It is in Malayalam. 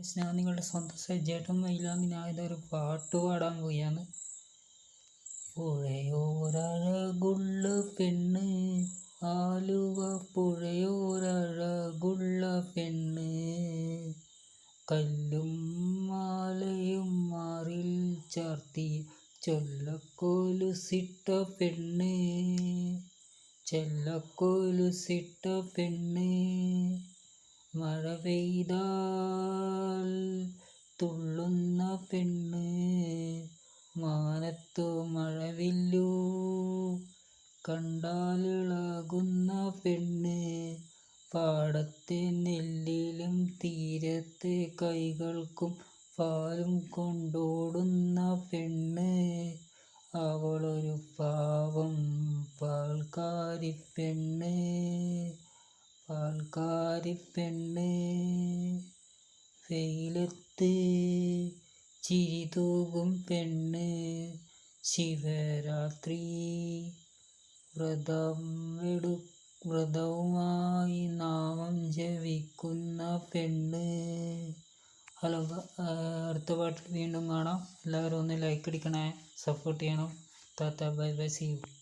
ഗൈസ്, ഞാൻ നിങ്ങളുടെ സ്വന്തം സജ്ജേട്ടൻ മയിലാങ്ങി ഞാൻ ഇതൊരു പാട്ട് പാടാൻ പോയാണ്. പുഴയോരഴകുള്ള പെണ്ണ് ആലുവ പുഴയോരഴകുള്ള പെണ്ണ്. കല്ലും മാലയും മാറിൽ ചാർത്തി ചൊല്ലക്കോലുസിട്ട പെണ്ണ്. ചെല്ലക്കോലുസിട്ട പെണ്ണ്. മഴ പെയ്താൽ തുള്ളുന്ന പെണ്ണ് മാനത്തു മഴവില്ലു. കണ്ടാലിളകുന്ന പെണ്ണ് പാടത്തെ നെല്ലിലും തീരത്തെ കൈകൾക്കും പാലും കൊണ്ടോടുന്ന പെണ്ണ്. അവളൊരു പാവം പാൽക്കാരിപ്പെണ്ണ് പെണ്ണ് വെയിലത്ത് ചിരി തൂകും പെണ്ണ്. ശിവരാത്രി വ്രതം എടു വ്രതവുമായി നാമം ജവിക്കുന്ന പെണ്ണ്. ഹലോ അടുത്ത പാട്ടിൽ വീണ്ടും കാണാം. എല്ലാവരും ഒന്ന് ലൈക്ക് അടിക്കണേ. സപ്പോർട്ട് ചെയ്യണം. താത്ത ബൈ ബൈ സി യു